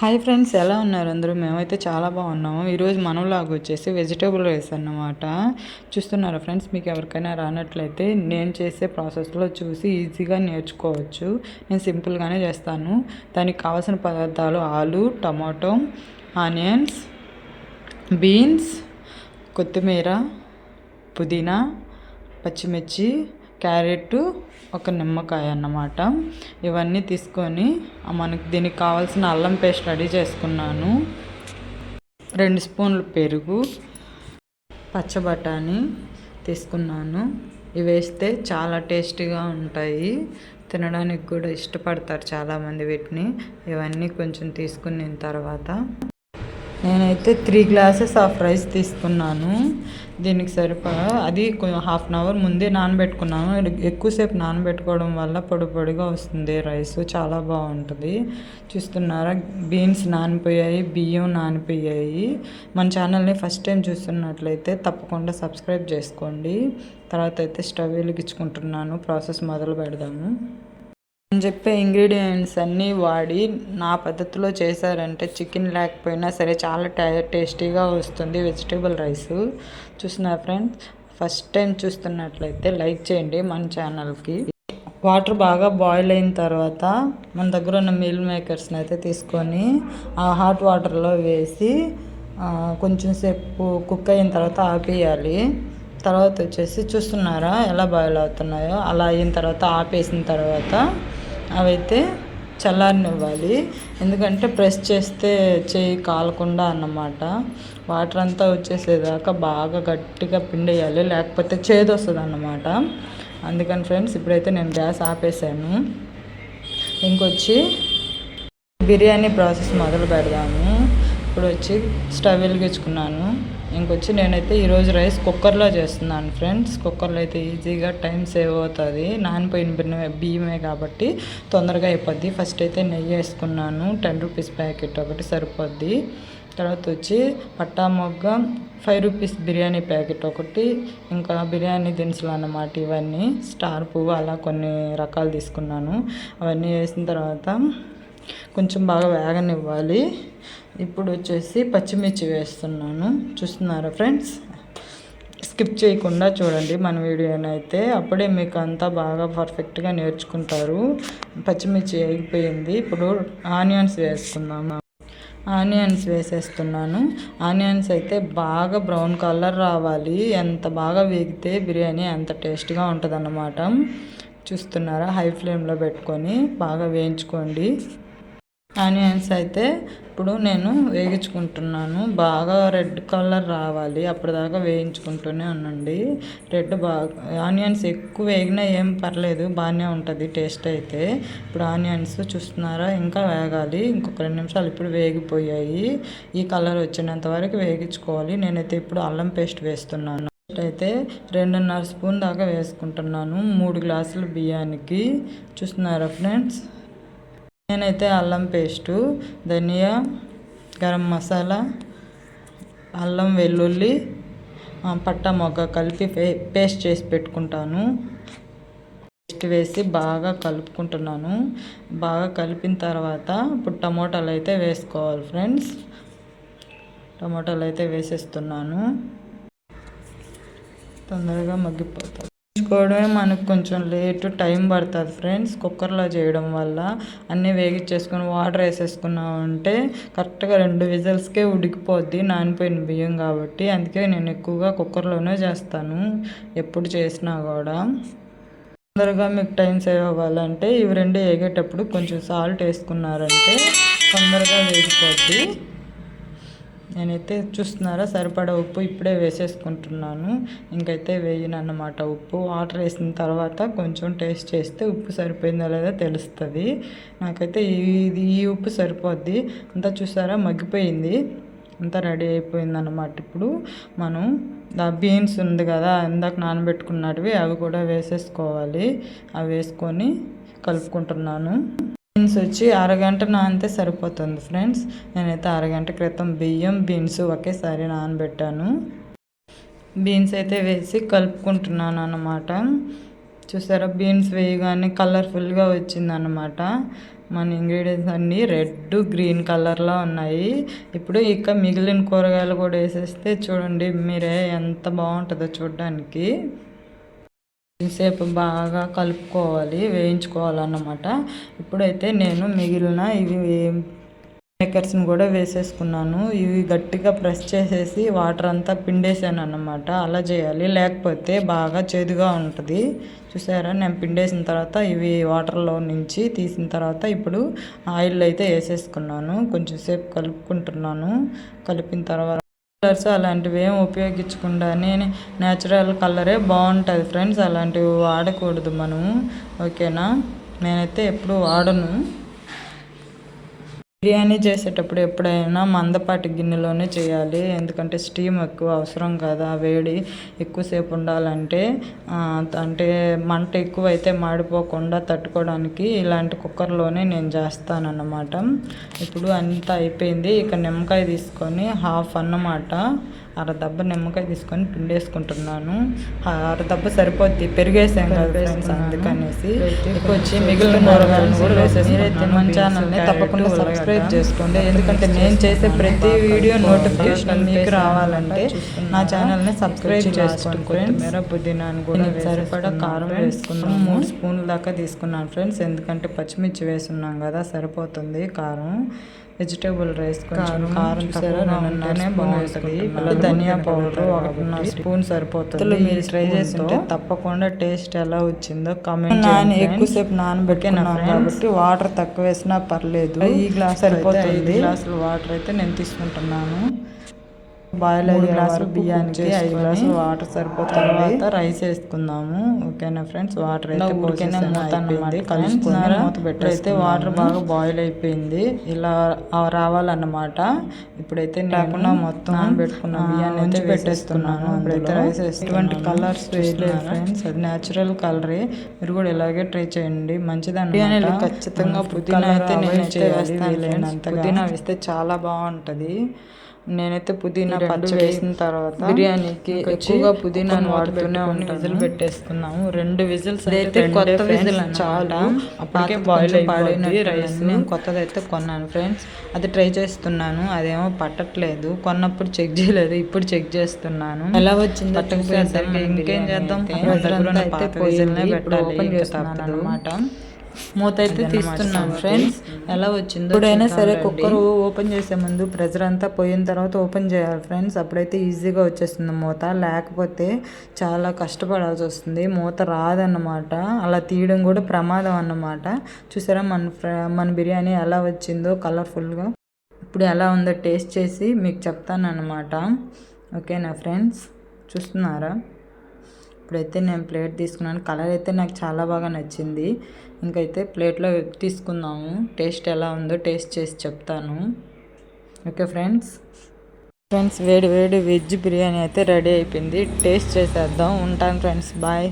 Hi friends ఎలా ఉన్నారు అందరూ? మేమైతే చాలా బాగున్నాము. ఈరోజు మనలాగా వచ్చేసి వెజిటేబుల్ రైస్ అన్నమాట. చూస్తున్నారా ఫ్రెండ్స్ మీకు ఎవరికైనా రానట్లయితే నేను చేసే ప్రాసెస్లో చూసి ఈజీగా నేర్చుకోవచ్చు. నేను సింపుల్గానే చేస్తాను. దానికి కావాల్సిన పదార్థాలు ఆలు టమాటో ఆనియన్స్ బీన్స్ కొత్తిమీర పుదీనా పచ్చిమిర్చి క్యారెట్ ఒక నిమ్మకాయ అన్నమాట. ఇవన్నీ తీసుకొని మనకు దీనికి కావాల్సిన అల్లం పేస్ట్ రెడీ చేసుకున్నాను. రెండు స్పూన్లు పెరుగు పచ్చబటాని తీసుకున్నాను. ఇవి వేస్తే చాలా టేస్టీగా ఉంటాయి. తినడానికి కూడా ఇష్టపడతారు చాలామంది వీటిని. ఇవన్నీ కొంచెం తీసుకున్న తర్వాత నేనైతే త్రీ గ్లాసెస్ ఆఫ్ రైస్ తీసుకున్నాను. దీనికి సరిపడా అది హాఫ్ అన్ అవర్ ముందే నానబెట్టుకున్నాను. ఎక్కువసేపు నానబెట్టుకోవడం వల్ల పొడి పొడిగా వస్తుంది రైస్ చాలా బాగుంటుంది. చూస్తున్నారా? బీన్స్ నానిపోయాయి బియ్యం నానిపోయాయి. మన ఛానల్ని ఫస్ట్ టైం చూస్తున్నట్లయితే తప్పకుండా సబ్స్క్రైబ్ చేసుకోండి. తర్వాత అయితే స్టవ్ వెలిగించుకుంటున్నాను. ప్రాసెస్ మొదలు పెడదాము. నేను చెప్పే ఇంగ్రీడియంట్స్ అన్నీ వాడి నా పద్ధతిలో చేశారంటే చికెన్ లేకపోయినా సరే చాలా టేస్టీగా వస్తుంది వెజిటేబుల్ రైస్ చూసిన ఫ్రెండ్స్ ఫస్ట్ టైం చూస్తున్నట్లయితే లైక్ చేయండి మన ఛానల్కి వాటర్ బాగా బాయిల్ అయిన తర్వాత మన దగ్గర ఉన్న మీల్ మేకర్స్ని అయితే తీసుకొని ఆ హాట్ వాటర్లో వేసి కొంచెం సేపు కుక్ అయిన తర్వాత ఆపేయాలి. తర్వాత వచ్చేసి చూస్తున్నారా ఎలా బాయిల్ అవుతున్నాయో? అలా అయిన తర్వాత ఆపేసిన తర్వాత అవైతే చల్లారనివ్వాలి. ఎందుకంటే ప్రెస్ చేస్తే చేయి కాలకుండా అన్నమాట. వాటర్ అంతా వచ్చేసేదాకా బాగా గట్టిగా పిండేయాలి. లేకపోతే చేదు వస్తుంది అన్నమాట అందుకని ఫ్రెండ్స్ ఇప్పుడైతే నేను గ్యాస్ ఆపేసాను. ఇంకొచ్చి బిర్యానీ ప్రాసెస్ మొదలు పెడదాము. ఇప్పుడు వచ్చి స్టవ్ వెలిగించుకున్నాను. ఇంకొచ్చి నేనైతే ఈరోజు రైస్ కుక్కర్లో చేస్తున్నాను ఫ్రెండ్స్. కుక్కర్లో అయితే ఈజీగా టైం సేవ్ అవుతుంది. నానిపోయిన బిన్న బియ్యమే కాబట్టి తొందరగా అయిపోద్ది. ఫస్ట్ అయితే నెయ్యి వేసుకున్నాను. టెన్ రూపీస్ ప్యాకెట్ ఒకటి సరిపోద్ది. తర్వాత వచ్చి పట్టా మొగ్గ ఫైవ్ రూపీస్ బిర్యానీ ప్యాకెట్ ఒకటి ఇంకా బిర్యానీ దినుసులు అన్నమాట ఇవన్నీ. స్టార్ పువ్వు అలా కొన్ని రకాలు తీసుకున్నాను. అవన్నీ వేసిన తర్వాత కొంచెం బాగా వేగనివ్వాలి. ఇప్పుడు వచ్చేసి పచ్చిమిర్చి వేస్తున్నాను. చూస్తున్నారా ఫ్రెండ్స్? స్కిప్ చేయకుండా చూడండి మన వీడియోని అయితే. అప్పుడే మీకు అంతా బాగా పర్ఫెక్ట్గా నేర్చుకుంటారు. పచ్చిమిర్చి అయిపోయింది. ఇప్పుడు ఆనియన్స్ వేసుకుందాము ఆనియన్స్ వేసేస్తున్నాను. ఆనియన్స్ అయితే బాగా బ్రౌన్ కలర్ రావాలి. ఎంత బాగా వేగితే బిర్యానీ అంత టేస్ట్గా ఉంటుంది అన్నమాట చూస్తున్నారా? హై ఫ్లేమ్లో పెట్టుకొని బాగా వేయించుకోండి. ఆనియన్స్ అయితే ఇప్పుడు నేను వేగించుకుంటున్నాను. బాగా రెడ్ కలర్ రావాలి. అప్పటిదాకా వేయించుకుంటూనే ఉండండి. రెడ్ బాగా ఆనియన్స్ ఎక్కువ వేగినా ఏం పర్లేదు బాగానే ఉంటుంది టేస్ట్ అయితే. ఇప్పుడు ఆనియన్స్ చూస్తున్నారా? ఇంకా వేగాలి. ఇంకొక రెండు నిమిషాలు ఇప్పుడు వేగిపోయాయి. ఈ కలర్ వచ్చినంత వరకు వేగించుకోవాలి. నేనైతే ఇప్పుడు అల్లం పేస్ట్ వేస్తున్నాను. అయితే రెండున్నర స్పూన్ దాకా వేసుకుంటున్నాను. మూడు గ్లాసులు బియ్యానికి. చూస్తున్నారా ఫ్రెండ్స్? నేనైతే అల్లం పేస్టు ధనియా గరం మసాలా అల్లం వెల్లుల్లి పట్టా మొగ్గ కలిపి పేస్ట్ చేసి పెట్టుకుంటాను. పేస్ట్ వేసి బాగా కలుపుకుంటున్నాను. బాగా కలిపిన తర్వాత ఇప్పుడు టమోటాలు అయితే వేసుకోవాలి ఫ్రెండ్స్. టమోటాలు అయితే వేసేస్తున్నాను. తొందరగా మగ్గిపోతాయి. వేయించుకోవడమే మనకు కొంచెం లేట్ టైం పడుతుంది ఫ్రెండ్స్ కుక్కర్లో చేయడం వల్ల. అన్నీ వేగించేసుకొని వాటర్ వేసేసుకున్నామంటే కరెక్ట్గా రెండు విజిల్స్కే ఉడికిపోద్ది నానిపోయిన బియ్యం కాబట్టి. అందుకే నేను ఎక్కువగా కుక్కర్లోనే చేస్తాను ఎప్పుడు చేసినా కూడా. తొందరగా మీకు టైం సేవ్ అవ్వాలంటే ఇవి రెండు వేగేటప్పుడు కొంచెం సాల్ట్ వేసుకున్నారంటే తొందరగా వేగిపోద్ది. నేనైతే చూస్తున్నారా సరిపడా ఉప్పు ఇప్పుడే వేసేసుకుంటున్నాను. ఇంకైతే వేయను అన్నమాట ఉప్పు. వాటర్ వేసిన తర్వాత కొంచెం టేస్ట్ చేస్తే ఉప్పు సరిపోయిందో లేదో తెలుస్తుంది. నాకైతే ఇది ఈ ఉప్పు సరిపోద్ది. అంతా చూసారా మగ్గిపోయింది. అంతా రెడీ అయిపోయింది అన్నమాట ఇప్పుడు. మనం ఆ బీన్స్ ఉంది కదా ఇందాక నానబెట్టుకున్నటివి అవి కూడా వేసేసుకోవాలి. అవి వేసుకొని కలుపుకుంటున్నాను. బీన్స్ వచ్చి అరగంట నానితే సరిపోతుంది ఫ్రెండ్స్. నేనైతే అరగంట క్రితం బియ్యం బీన్స్ ఒకేసారి నానబెట్టాను. బీన్స్ అయితే వేసి కలుపుకుంటున్నాను అన్నమాట. చూసారా? బీన్స్ వేయగానే కలర్ఫుల్గా వచ్చిందన్నమాట. మన ఇంగ్రీడియంట్స్ అన్నీ రెడ్ గ్రీన్ కలర్లో ఉన్నాయి. ఇప్పుడు ఇక మిగిలిన కూరగాయలు కూడా వేసేస్తే చూడండి మీరే ఎంత బాగుంటుందో చూడడానికి. సేపు బాగా కలుపుకోవాలి వేయించుకోవాలన్నమాట. ఇప్పుడైతే నేను మిగిలిన ఇవి మేకర్స్ని కూడా వేసేసుకున్నాను. ఇవి గట్టిగా ప్రెస్ చేసేసి వాటర్ అంతా పిండేసాను అన్నమాట అలా చేయాలి. లేకపోతే బాగా చేదుగా ఉంటుంది. చూసారా? నేను పిండేసిన తర్వాత ఇవి వాటర్లో నుంచి తీసిన తర్వాత ఇప్పుడు ఆయిల్ అయితే వేసేసుకున్నాను. కొంచెం సేపు కలుపుకుంటున్నాను. కలిపిన తర్వాత కలర్స్ అలాంటివి ఏం ఉపయోగించకుండానే న్యాచురల్ కలరే బాగుంటుంది ఫ్రెండ్స్ అలాంటివి వాడకూడదు మనము. ఓకేనా నేనైతే ఎప్పుడు వాడను. బిర్యానీ చేసేటప్పుడు ఎప్పుడైనా మందపాటి గిన్నెలోనే చేయాలి. ఎందుకంటే స్టీమ్ ఎక్కువ అవసరం కదా వేడి ఎక్కువసేపు ఉండాలంటే. అంటే మంట ఎక్కువైతే మాడిపోకుండా తట్టుకోవడానికి ఇలాంటి కుక్కర్లోనే నేను చేస్తానన్నమాట. ఇప్పుడు అంతా అయిపోయింది. ఇక నిమ్మకాయ తీసుకొని హాఫ్ అన్నమాట. అరదబ్బ నిమ్మకాయ తీసుకొని పిండేసుకుంటున్నాను. అరదబ్బ సరిపోద్ది. పెరిగేసాం కదా ఫ్రెండ్స్ అందుకనేసి. వచ్చి మిగిలిన మన ఛానల్ని తప్పకుండా సబ్స్క్రైబ్ చేసుకోండి. ఎందుకంటే నేను చేసే ప్రతి వీడియో నోటిఫికేషన్ మీకు రావాలంటే నా ఛానల్ని సబ్స్క్రైబ్ చేసుకోండి ఫ్రెండ్స్ మేర పుదీనాను కూడా సరిపడా కారం వేసుకున్నాను. మూడు స్పూన్ల దాకా తీసుకున్నాను. ఫ్రెండ్స్ ఎందుకంటే పచ్చిమిర్చి వేసున్నాం కదా సరిపోతుంది కారం. వెజిటేబుల్ రైస్ కొంచెం కారం తక్కువగా ఉంటేనే బాగుంటుంది. ధనియా పౌడర్ ఒకటిన్నర స్పూన్ సరిపోతుంది. మీరు ట్రై చేస్తుంటే తప్పకుండా టేస్ట్ ఎలా వచ్చిందో కామెంట్ నాని ఎక్కువసేపు నానబెట్టుకున్నాను కాబట్టి వాటర్ తక్కువ వేసినా పర్లేదు. ఈ గ్లాస్ సరిపోతుంది. గ్లాసులు వాటర్ అయితే నేను తీసుకుంటున్నాను. బాయిల్ ఐదు గ్లాసులు బియ్యానికి ఐదు గ్లాసులు వాటర్ సరిపోతుంది. తర్వాత రైస్ వేసుకుందాము. ఓకేనా ఫ్రెండ్స్? వాటర్ అయితే ఉడికైనా మూత అన్నమాట కలుసుకున్నారా వాటర్ బాగా బాయిల్ అయిపోయింది. ఇలా రావాలన్నమాట. ఇప్పుడైతే లేకుండా మొత్తం పెట్టుకున్న బియ్యాన్ని అయితే పెట్టేస్తున్నాను ఇప్పుడైతే రైస్ ఎటువంటి కలర్స్ వేయలేదు ఫ్రెండ్స్. అది న్యాచురల్ కలరే మీరు కూడా ఇలాగే ట్రై చేయండి. మంచిదండి ఖచ్చితంగా పుదీనా అయితే నేను వేస్తాను పుదీనా వేస్తే చాలా బాగుంటుంది. నేనైతే పుదీనా పచ్చి వేసిన తర్వాత బిర్యానీకి ఎక్కువగా పుదీనా వాడుతూనే విజిల్ పెట్టేసుకున్నాము రెండు విజిల్స్ అయితే కొత్త విజిల్ చాలా అప్పటికే బాయిల్ అయిపోయింది రైస్ కొత్తది అయితే కొన్నాను ఫ్రెండ్స్ అది ట్రై చేస్తున్నాను. అదేమో పట్టట్లేదు. కొన్నప్పుడు చెక్ చేయలేదు. ఇప్పుడు చెక్ చేస్తున్నాను. ఎలా వచ్చింది పట్టకపోతే ఇంకేం చేద్దాం? పెట్టాలి. అనమాట మూత అయితే తీస్తున్నాం ఫ్రెండ్స్. ఎలా వచ్చిందో ఎప్పుడైనా సరే కుక్కర్ ఓపెన్ చేసే ముందు ప్రెజర్ అంతా పోయిన తర్వాత ఓపెన్ చేయాలి ఫ్రెండ్స్. అప్పుడైతే ఈజీగా వచ్చేస్తుంది మూత. లేకపోతే చాలా కష్టపడాల్సి వస్తుంది. మూత రాదన్నమాట. అలా తీయడం కూడా ప్రమాదం అన్నమాట. చూసారా మన మన బిర్యానీ ఎలా వచ్చిందో కలర్ఫుల్గా. ఇప్పుడు ఎలా ఉందో టేస్ట్ చేసి మీకు చెప్తాను అన్నమాట ఓకేనా ఫ్రెండ్స్? చూస్తున్నారా? ఇప్పుడైతే నేను ప్లేట్ తీసుకున్నాను. కలర్ అయితే నాకు చాలా బాగా నచ్చింది. ఇంకైతే ప్లేట్లో తీసుకుందాము. టేస్ట్ ఎలా ఉందో టేస్ట్ చేసి చెప్తాను. Okay friends? ఫ్రెండ్స్ వేడి వేడి వెజ్ బిర్యానీ అయితే రెడీ అయిపోయింది. టేస్ట్ చేసేద్దాం. ఉంటాను ఫ్రెండ్స్. బాయ్.